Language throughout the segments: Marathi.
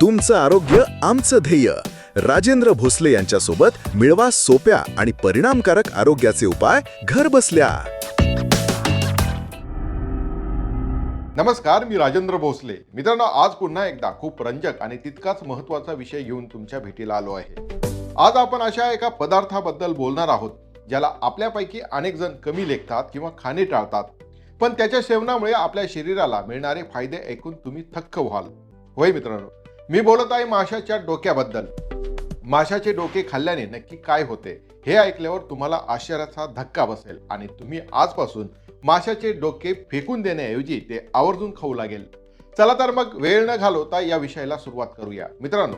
तुमचं आरोग्य आमचं ध्येय. राजेंद्र भोसले यांच्यासोबत मिळवा सोप्या आणि परिणामकारक आरोग्याचे उपाय घर बसल्या. नमस्कार मी राजेंद्र भोसले. मित्रांनो आज पुन्हा एकदा खूप रंजक आणि तितकाच महत्त्वाचा विषय घेऊन तुमच्या भेटीला आलो आहे. आज आपण अशा एका पदार्थाबद्दल बोलणार आहोत ज्याला आपल्यापैकी अनेक जण कमी लेखतात किंवा खाणे टाळतात. पण त्याच्या सेवनामुळे आपल्या शरीराला मिळणारे फायदे ऐकून तुम्ही थक्क व्हाल. होय मित्रांनो? मी बोलत आहे माशाच्या डोक्याबद्दल. माशाचे डोके खाल्ल्याने नक्की काय होते हे ऐकल्यावर तुम्हाला आश्चर्याचा धक्का बसेल आणि तुम्ही आजपासून माशाचे डोके फेकून देण्याऐवजी ते आवर्जून खाऊ लागेल. चला तर मग वेळ न घालवता या विषयाला सुरुवात करूया. मित्रांनो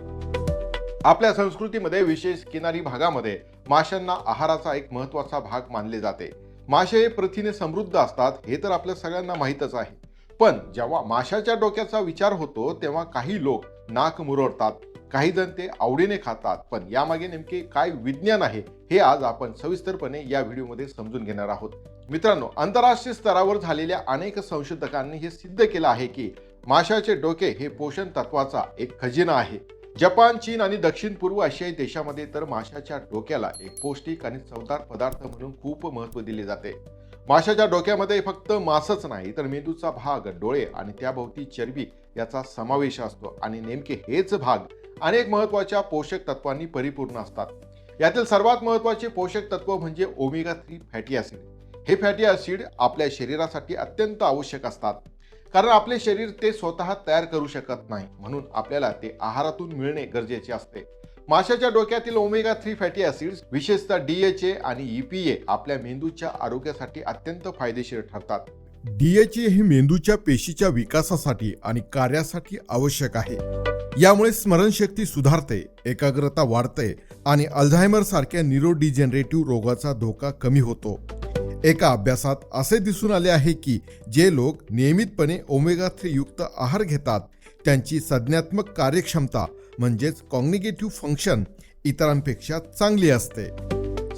आपल्या संस्कृतीमध्ये विशेष किनारी भागामध्ये माशांना आहाराचा एक महत्त्वाचा भाग मानले जाते. मासे हे प्रथिने समृद्ध असतात हे तर आपल्या सगळ्यांना माहीतच आहे. पण जेव्हा माशाच्या डोक्याचा विचार होतो तेव्हा काही लोक नाक मुरडतात काही जण ते आवडीने खातात पण यामागे नेमके काय विज्ञान आहे हे आज आपण सविस्तरपणे या व्हिडिओमध्ये समजून घेणार आहोत. मित्रांनो आंतरराष्ट्रीय स्तरावर झालेल्या अनेक संशोधकांनी हे सिद्ध केलं आहे की माशाचे डोके हे पोषण तत्वाचा एक खजिना आहे. जपान चीन आणि दक्षिण पूर्व आशियाई देशामध्ये तर माशाच्या डोक्याला एक पौष्टिक आणि चवदार पदार्थ म्हणून खूप महत्त्व दिले जाते. माशाच्या डोक्यामध्ये फक्त मासच नाही तर मेंदूचा भाग डोळे आणि त्याभोवती चरबी याचा समावेश असतो आणि नेमके हेच भाग अनेक महत्त्वाच्या पोषक तत्वांनी परिपूर्ण असतात. यातील सर्वात महत्त्वाचे पोषक तत्व म्हणजे ओमेगा थ्री फॅटी ॲसिड हे फॅटी ॲसिड आपल्या शरीरासाठी अत्यंत आवश्यक असतात. कारण आपले शरीर ते स्वतः तयार करू शकत नाही म्हणून आपल्याला ते आहारातून मिळणे गरजेचे असते. माशाच्या डोक्यातील ओमेगा थ्री फॅटी ॲसिड्स विशेषतः डी एच ए आणि ई पी ए आपल्या मेंदूच्या आरोग्यासाठी अत्यंत फायदेशीर ठरतात. डीएचए हे मेंदूच्या पेशीच्या विकासासाठी आणि कार्यासाठी आवश्यक आहे. यामुळे स्मरणशक्ती सुधारते एकाग्रता वाढते आणि अल्झायमर सारख्या न्यूरोडिजेनरेटिव्ह रोगाचा धोका कमी होतो. एका अभ्यासात असे दिसून आले आहे की जे लोक नियमितपणे ओमेगा थ्री युक्त आहार घेतात त्यांची संज्ञात्मक कार्यक्षमता म्हणजेच कॉग्निगेटिव्ह फंक्शन इतरांपेक्षा चांगली असते.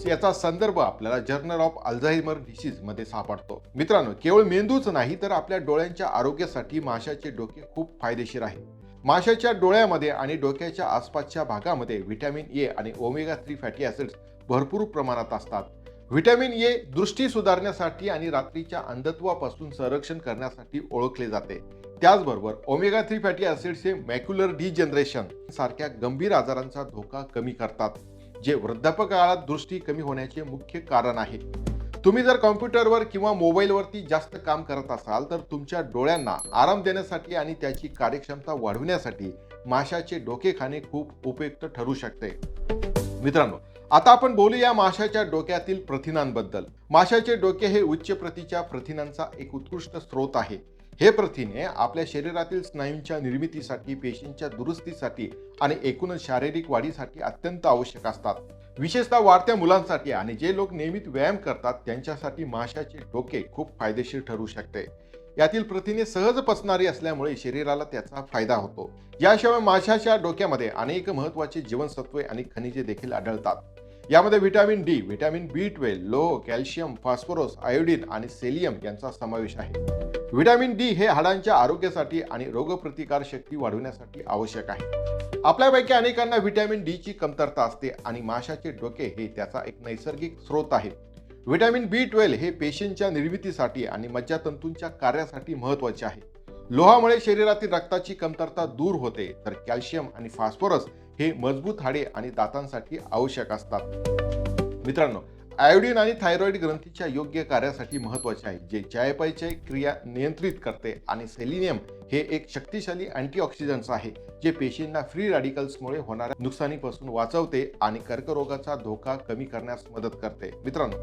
याचा संदर्भ आपल्याला जर्नल ऑफ अल्झायमर डिसीजमध्ये सापडतो. मित्रांनो केवळ मेंदूच नाही तर आपल्या डोळ्यांच्या आरोग्यासाठी माशाचे डोके खूप फायदेशीर आहे माशाच्या डोळ्यामध्ये आणि डोक्याच्या आसपासच्या भागामध्ये व्हिटॅमिन ए आणि ओमेगा थ्री फॅटी ऍसिड्स भरपूर प्रमाणात असतात. व्हिटॅमिन ए दृष्टी सुधारण्यासाठी आणि रात्रीच्या अंधत्वापासून संरक्षण करण्यासाठी ओळखले जाते. त्याचबरोबर ओमेगा थ्री फॅटी ऍसिड्स हे मॅक्युलर डिजनरेशन सारख्या गंभीर आजारांचा धोका कमी करतात. जे वृद्धापकाळात दृष्टी कमी होण्याचे मुख्य कारण आहे. तुम्ही जर कॉम्प्युटरवर किंवा मोबाईलवरती जास्त काम करत असाल तर तुमच्या डोळ्यांना आराम देण्यासाठी आणि त्याची कार्यक्षमता वाढविण्यासाठी माशाचे डोके खाणे खूप उपयुक्त ठरू शकते. मित्रांनो आता आपण बोलूया माशाच्या डोक्यातील प्रथिनांबद्दल. माशाचे डोके हे उच्च प्रतीच्या प्रथिनांचा एक उत्कृष्ट स्रोत आहे. हे प्रथिने आपल्या शरीरातील स्नायूंच्या निर्मितीसाठी पेशींच्या दुरुस्तीसाठी आणि एकूणच शारीरिक वाढीसाठी अत्यंत आवश्यक असतात. विशेषतः वाढत्या मुलांसाठी आणि जे लोक नियमित व्यायाम करतात त्यांच्यासाठी माशाचे डोके खूप फायदेशीर ठरू शकते. यातील प्रथिने सहज पचणारी असल्यामुळे शरीराला त्याचा फायदा होतो. याशिवाय माशाच्या डोक्यामध्ये अनेक महत्त्वाचे जीवनसत्वे आणि खनिजे देखील आढळतात. यामध्ये vitamin D vitamin B twelve लोह कॅल्शियम फॉस्फोरस आयोडीन आणि सेलियम यांचा समावेश आहे. व्हिटॅमिन डी हे हाडांच्या आरोग्यासाठी आणि रोगप्रतिकार शक्ती वाढवण्यासाठी आवश्यक आहे. आपल्यापैकी अनेकांना व्हिटॅमिन डी ची कमतरता असते आणि माशाचे डोके हे त्याचा एक नैसर्गिक स्रोत आहे. व्हिटॅमिन बी ट्वेल्व हे पेशींच्या निर्मितीसाठी आणि मज्जातंतूंच्या कार्यासाठी महत्त्वाचे आहे. लोहामुळे शरीरातील रक्ताची कमतरता दूर होते तर कॅल्शियम आणि फॉस्फोरस हे मजबूत हाडे आणि दातांसाठी आवश्यक असतात. मित्रांनो आयोडीन आणि थायरॉईड ग्रंथीच्या योग्य कार्यासाठी महत्त्वाचे आहे जे चयापचय क्रिया नियंत्रित करते आणि सेलिनियम हे एक शक्तिशाली अँटीऑक्सिडंट्स आहे जे पेशींना फ्री रॅडिकल्समुळे होणाऱ्या नुकसानीपासून वाचवते आणि कर्करोगाचा धोका कमी करण्यास मदत करते. मित्रांनो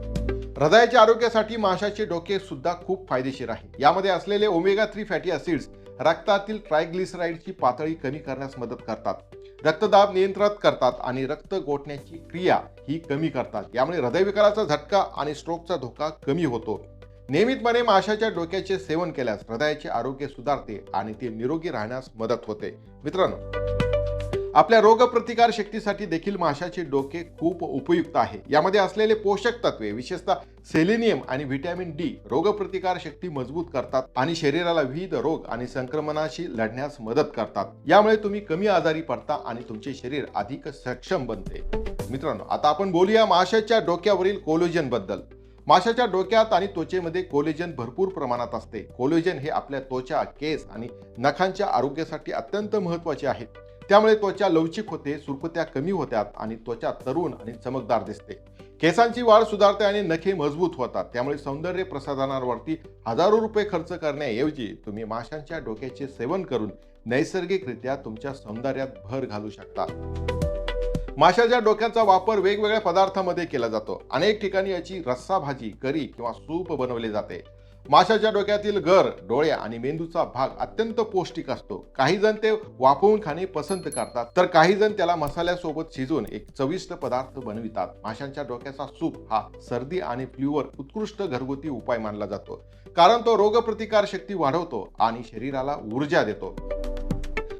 हृदयाच्या आरोग्यासाठी माशाचे डोके सुद्धा खूप फायदेशीर आहे. यामध्ये असलेले ओमेगा थ्री फॅटी ऍसिड्स रक्तातील ट्रायग्लिसराईडची पातळी कमी करण्यास मदत करतात. रक्तदाब नियंत्रित करतात आणि रक्त गोठण्याची क्रिया ही कमी करतात. यामुळे हृदयविकाराचा झटका आणि स्ट्रोकचा धोका कमी होतो. नियमितपणे माशाच्या डोक्याचे सेवन केल्यास हृदयाचे आरोग्य सुधारते आणि ते निरोगी राहण्यास मदत होते. मित्रांनो आपल्या रोगप्रतिकार शक्तीसाठी देखील माशाचे डोके खूप उपयुक्त आहे. यामध्ये असलेले पोषक तत्वे विशेषतः सेलेनियम आणि व्हिटॅमिन डी रोगप्रतिकार शक्ती मजबूत करतात आणि शरीराला विविध रोग आणि संक्रमणाशी लढण्यास मदत करतात. यामुळे तुम्ही कमी आजारी पडता आणि तुमचे शरीर अधिक सक्षम बनते. मित्रांनो आता आपण बोलूया माशाच्या डोक्यावरील कोलोजनबद्दल. माशाच्या डोक्यात आणि त्वचेमध्ये कोलेजन भरपूर प्रमाणात असते. कोलेजन हे आपल्या त्वचा केस आणि नखांच्या आरोग्यासाठी अत्यंत महत्त्वाचे आहे. त्यामुळे त्वचा लवचिक होते सुरकुत्या कमी होतात आणि त्वचा तरुण आणि चमकदार दिसते. केसांची वाढ सुधारते आणि नखे मजबूत होतात. त्यामुळे सौंदर्य प्रसाधनांवरती हजारो रुपये खर्च करण्याऐवजी तुम्ही माशांच्या डोक्याचे सेवन करून नैसर्गिकरित्या तुमच्या सौंदर्यात भर घालू शकता. माशाच्या डोक्याचा वापर वेगवेगळ्या पदार्थामध्ये केला जातो. अनेक ठिकाणी याची रस्सा भाजी करी किंवा सूप बनवले जाते. माशाच्या डोक्यातील गर डोळे आणि मेंदूचा भाग अत्यंत पौष्टिक असतो. काही जण ते वाफवून खाणे पसंत करतात. तर काही जण त्याला मसाल्यासोबत शिजवून एक चविष्ट पदार्थ बनवितात. माशांच्या डोक्याचा सूप हा सर्दी आणि फ्ल्यूवर उत्कृष्ट घरगुती उपाय मानला जातो. कारण तो रोगप्रतिकार शक्ती वाढवतो आणि शरीराला ऊर्जा देतो.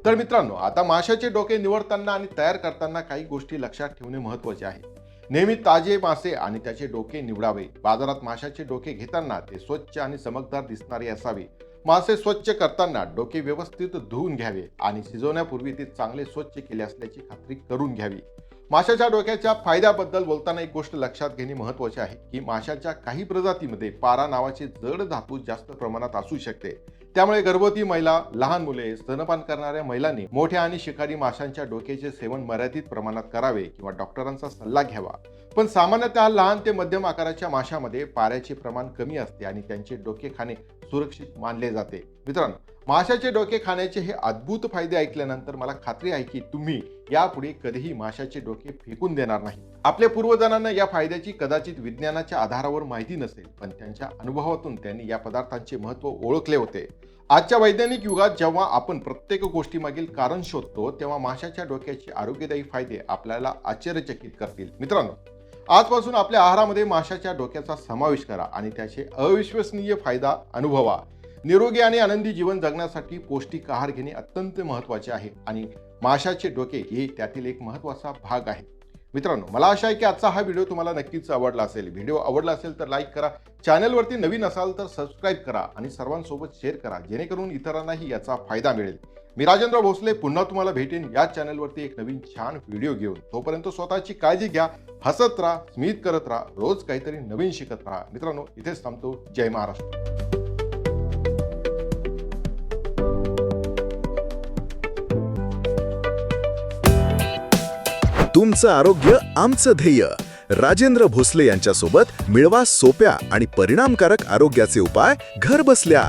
तर मित्रांनो आता माशाचे डोके निवडताना आणि तयार करताना काही गोष्टी लक्षात ठेवणे महत्त्वाचे आहे. नेहमी ताजे मासे आणि त्याचे डोके निवडावे. बाजारात माशाचे डोके घेताना ते स्वच्छ आणि चमकदार दिसणारे असावे. मासे स्वच्छ करताना डोके व्यवस्थित धुवून घ्यावे आणि शिजवण्यापूर्वी ते चांगले स्वच्छ केले असल्याची खात्री करून घ्यावी. माशाच्या डोक्याच्या फायद्याबद्दल बोलताना एक गोष्ट लक्षात घेणे महत्त्वाचे आहे की माशाच्या काही प्रजातीमध्ये पारा नावाचे जड धातू जास्त प्रमाणात असू शकते. त्यामुळे गर्भवती महिला लहान मुले स्तनपान करणाऱ्या महिलांनी मोठ्या आणि शिकारी माशांच्या डोक्याचे सेवन मर्यादित प्रमाणात करावे किंवा डॉक्टरांचा सल्ला घ्यावा. पण सामान्यतः लहान ते मध्यम आकाराच्या माशामध्ये पाऱ्याचे प्रमाण कमी असते आणि त्यांचे डोके खाणे सुरक्षित मानले जाते. मित्रांनो माशाचे डोके खाण्याचे हे अद्भुत फायदे ऐकल्यानंतर मला खात्री आहे की तुम्ही यापुढे कधीही माशाचे डोके फेकून देणार नाही. आपल्या पूर्वजांना या फायद्याची कदाचित विज्ञानाच्या आधारावर माहिती नसेल पण त्यांच्या अनुभवातून त्यांनी या पदार्थांचे महत्त्व ओळखले होते. आजच्या वैज्ञानिक युगात जेव्हा आपण प्रत्येक गोष्टीमागील कारण शोधतो तेव्हा माशाच्या डोक्याचे आरोग्यदायी फायदे आपल्याला आश्चर्यचकित करतील. मित्रांनो आजपासून आपल्या आहारामध्ये माशाच्या डोक्याचा समावेश करा आणि त्याचे अविश्वसनीय फायदा अनुभवा. निरोगी आणि आनंदी जीवन जगण्यासाठी पौष्टिक आहार घेणे अत्यंत महत्त्वाचे आहे आणि माशाचे डोके हे त्यातील एक महत्त्वाचा भाग आहे. मित्रांनो मला आशा आहे की आजचा हा व्हिडिओ तुम्हाला नक्कीच आवडला असेल. व्हिडिओ आवडला असेल तर लाईक करा चॅनलवरती नवीन असाल तर सबस्क्राईब करा आणि सर्वांसोबत शेअर करा जेणेकरून इतरांनाही याचा फायदा मिळेल. मी राजेंद्र भोसले पुन्हा तुम्हाला भेटेन या चॅनलवरती एक नवीन छान व्हिडिओ घेऊन. तोपर्यंत स्वतःची काळजी घ्या हसत राहा स्मित करत राहा रोज काहीतरी नवीन शिकत राहा. मित्रांनो इथेच थांबतो. जय महाराष्ट्र. तुमचं आरोग्य आमचं ध्येय. राजेंद्र भोसले यांच्यासोबत मिळवा सोप्या आणि परिणामकारक आरोग्याचे उपाय घर बसल्या